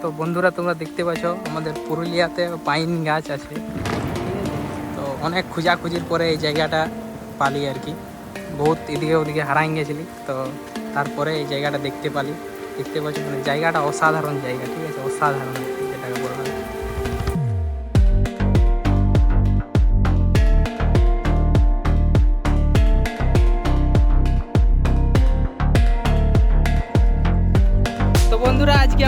তো বন্ধুরা, তোমরা দেখতে পাচ্ছ, আমাদের পুরুলিয়াতে পাইন গাছ আছে। তো অনেক খোঁজাখুঁজির পরে এই জায়গাটা পালি আর কি। বহুত এদিকে ওদিকে হারাই গেছিলি, তো তারপরে এই জায়গাটা দেখতে পালি। দেখতে পাচ্ছ মানে জায়গাটা অসাধারণ জায়গা, ঠিক আছে? অসাধারণ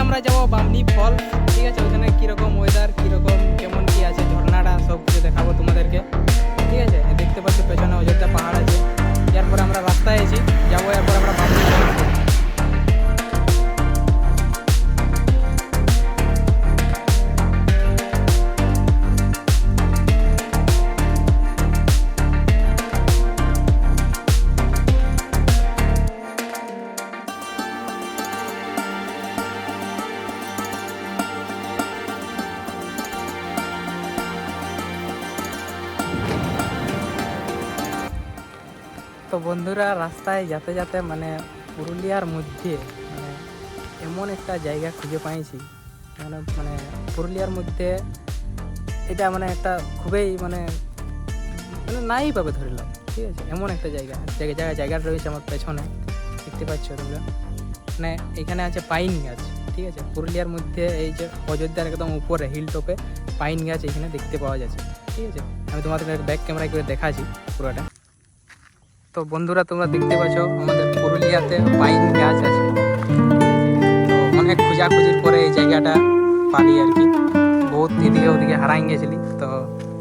আমরা যাব বামনি ফল। ঠিক আছে ওখানে কীরকম ওয়েদার কীরকম বন্ধুরা রাস্তায় যাতে যাতে মানে পুরুলিয়ার মধ্যে মানে এমন একটা জায়গা খুঁজে পাইছি। মানে মানে পুরুলিয়ার মধ্যে এটা মানে একটা খুবই মানে মানে নাই পাবে ধরিলাম ঠিক আছে? এমন একটা জায়গা জায়গা জায়গা জায়গাটা রয়েছে আমার পেছনে, দেখতে পাচ্ছ তোমরা। মানে এখানে আছে পাইন গাছ, ঠিক আছে? পুরুলিয়ার মধ্যে এই যে অযোধ্যার একদম উপরে হিল টপে পাইন গাছ এখানে দেখতে পাওয়া যাচ্ছে, ঠিক আছে? আমি তোমাদের ব্যাক ক্যামেরায় করে দেখাচ্ছি পুরোটা। তো বন্ধুরা তোমরা দেখতে পাচ্ছ আমাদের পুরুলিয়াতে পাইন গাছ আছে তো অনেক খোঁজাখুঁজির পরে এই জায়গাটা পালি আর কি বহুত এদিকে ওদিকে হারাই গেছিলি তো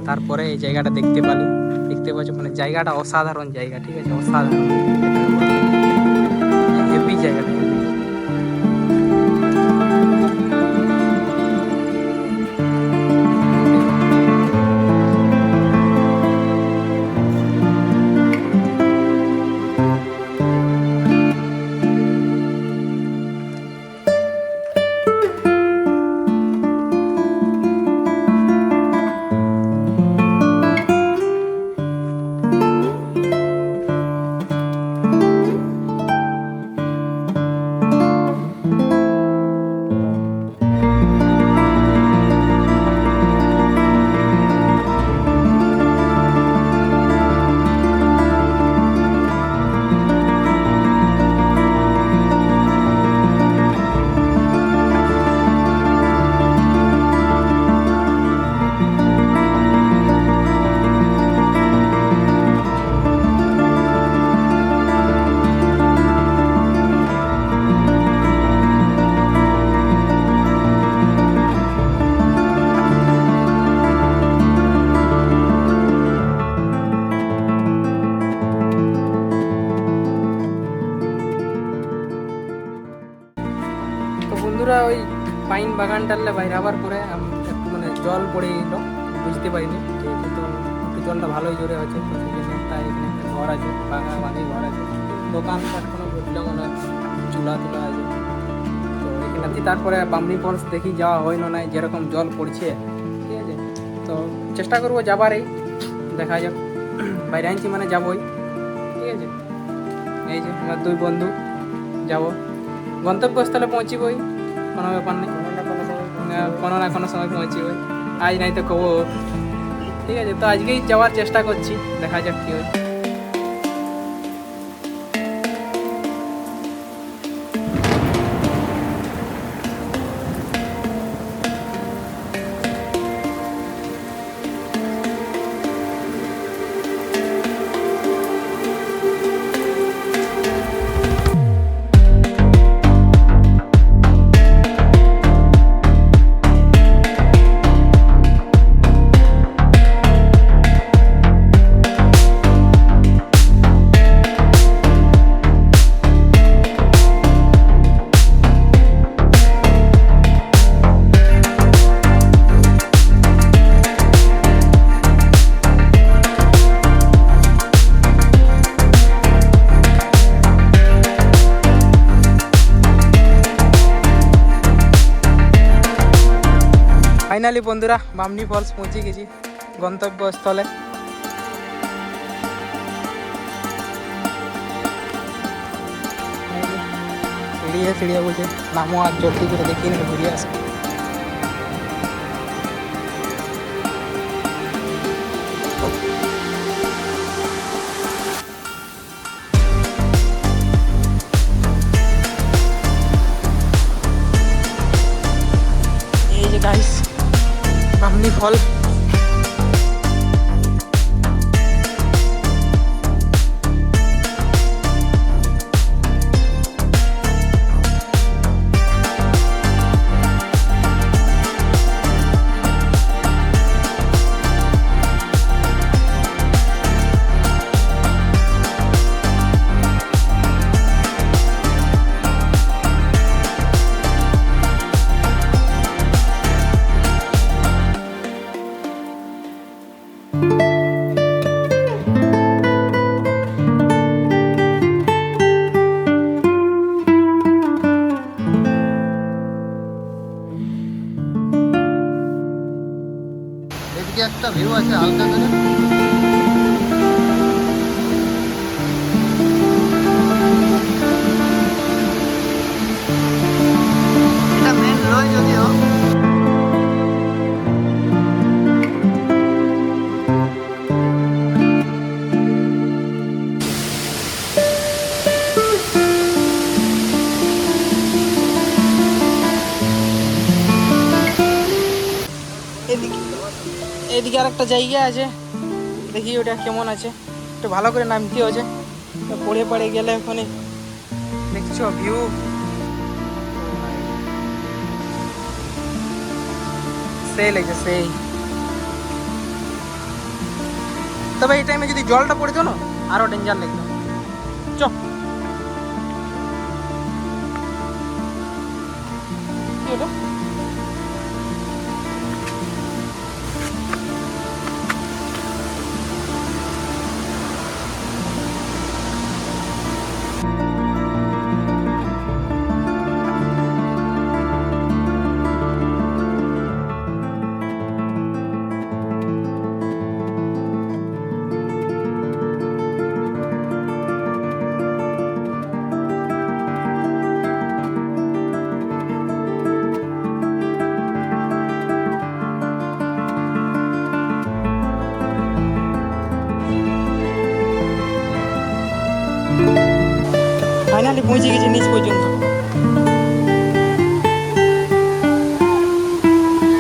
তারপরে এই জায়গাটা দেখতে পালি দেখতে পাচ্ছ মানে জায়গাটা অসাধারণ জায়গা ঠিক আছে অসাধারণ হেভি জায়গাটা বাগানটালে বাইরে আবার পরে আম- একটু মানে জল পড়ে এলো, বুঝতে পারিনি। ঠিক আছে তো একটু জলটা ভালোই জোরে আছে, তো সেই জন্য একটা এখানে ঘর আছে বাঙা বাঙি ঘর আছে। দোকান কোনো ঘুরলে মনে হয় চুলা টুলা আছে। তো এখানে তারপরে বামনি ফলস দেখি যাওয়া হয় না, যেরকম জল পড়ছে, ঠিক আছে। তো চেষ্টা করব যাবারই দেখা যাক। বাইরে আনছি মানে যাবোই, ঠিক আছে। এই যে আমার দুই বন্ধু, যাব। গন্তব্যস্থলে পৌঁছিবই, কোনো ব্যাপার নেই। কোনো না কোনো সময় পৌঁছিবই। আজ নাই তো কবো। ঠিক আছে, তো আজকেই যাওয়ার চেষ্টা করছি, দেখা যাক কী হয়। ফাইনালি বন্ধুরা মামনি ফলস পৌঁছে গেছি গন্তব্যস্থলে সিঁড়িয়ে সিঁড়িয়ে বলছে নামো আর জলদি করে দেখি না, ঘুরিয়ে আসব guys. আপনি ফল এদিকে একটা ভিউ আছে জায়গা আছে দেখি ওটা কেমন আছে একটু ভালো করে নামতে হচ্ছে পড়ে পড়ে গেলে ওখানে দেখছ ভিউ সেই লাগছে সেই তবে এই টাইমে যদি জলটা পড়তো না আরও ডেঞ্জার লাগতো চ ফাইনালি পৌঁছে গেছি নিচ পর্যন্ত।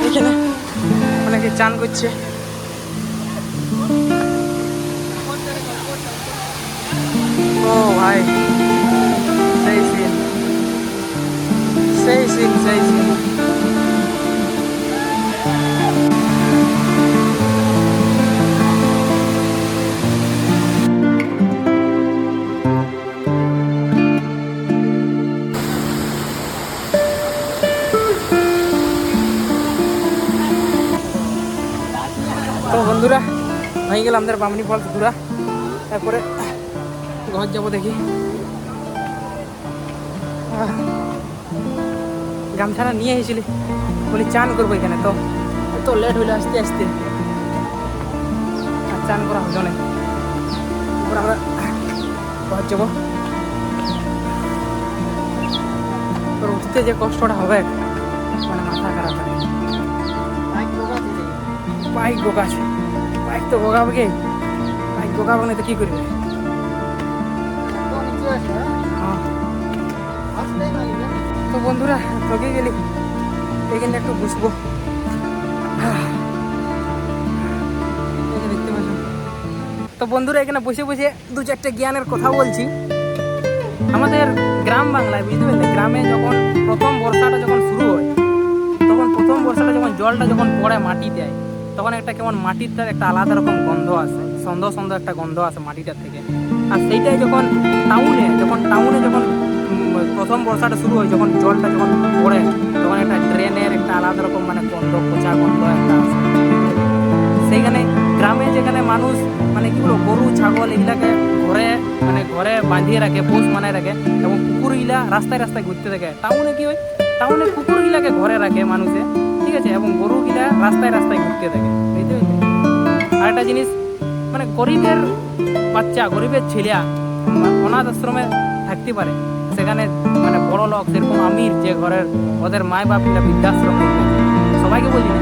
এখানে অনেকে চান করছে। ও ভাই, সেই সিন সেই সিন সেই সিন বন্ধুরা হয়ে গেল আমাদের বামনি ফলস ঘুরা তারপরে ঘর যাব দেখি। আহ, গামছাটা নিয়ে এসেছিলি। বলি চান করব এখানে তো। তো লেট হইলে আসতে আসতে। আর চান করা হলো না। তারপর আমরা ঘর যাব। তোর উঠতে যে কষ্টটা হবে মানে মাথা খারাপ। হয় বাইক গোগাছে বাইক তো গোগাবে কে বাইক গোগাবে না তো কি করবে। তো বন্ধুরা তোকে গেলি এখানে একটু বুঝব দেখতে পাচ্ছ। তো বন্ধুরা, এখানে বসে বসে দু চারটে জ্ঞানের কথা বলছি আমাদের গ্রাম বাংলায়, বুঝতে পারলে, গ্রামে যখন প্রথম বর্ষাটা যখন শুরু হয়, তখন প্রথম বর্ষাটা যখন জলটা যখন পড়ে মাটি দেয় তখন একটা কেমন মাটির তার একটা আলাদা রকম গন্ধ আছে সন্দ সন্দ একটা গন্ধ আছে মাটিটার থেকে। আর সেইটাই যখন টাউনে যখন টাউনে যখন প্রথম বর্ষাটা শুরু হয়, যখন জলটা যখন পড়ে, তখন একটা ড্রেনের একটা আলাদা রকম মানে গন্ধ, পচা গন্ধ একটা আছে সেইখানে গ্রামে যেখানে মানুষ মানে কি বলব, গরু, ছাগল এগুলাকে ঘরে মানে ঘরে বাঁধিয়ে রাখে, পোষ মানে রাখে এবং কুকুরগুলা রাস্তায় রাস্তায় ঘুরতে থাকে। টাউনে কি হয়? টাউনে কুকুরগুলাকে ঘরে রাখে মানুষে। ঠিক আছে, এবং গরুগুলা রাস্তায় রাস্তায় ঘুরতে থাকে, বুঝতে পেরেছি আরেকটা জিনিস মানে গরিবের বাচ্চা, গরিবের ছেলেয়া অনাথ আশ্রমে থাকতে পারে। সেখানে মানে বড় লোক সেরকম আমির যে ঘরের, ওদের মায় বাপ বৃদ্ধাশ্রম সবাইকে বলছি না।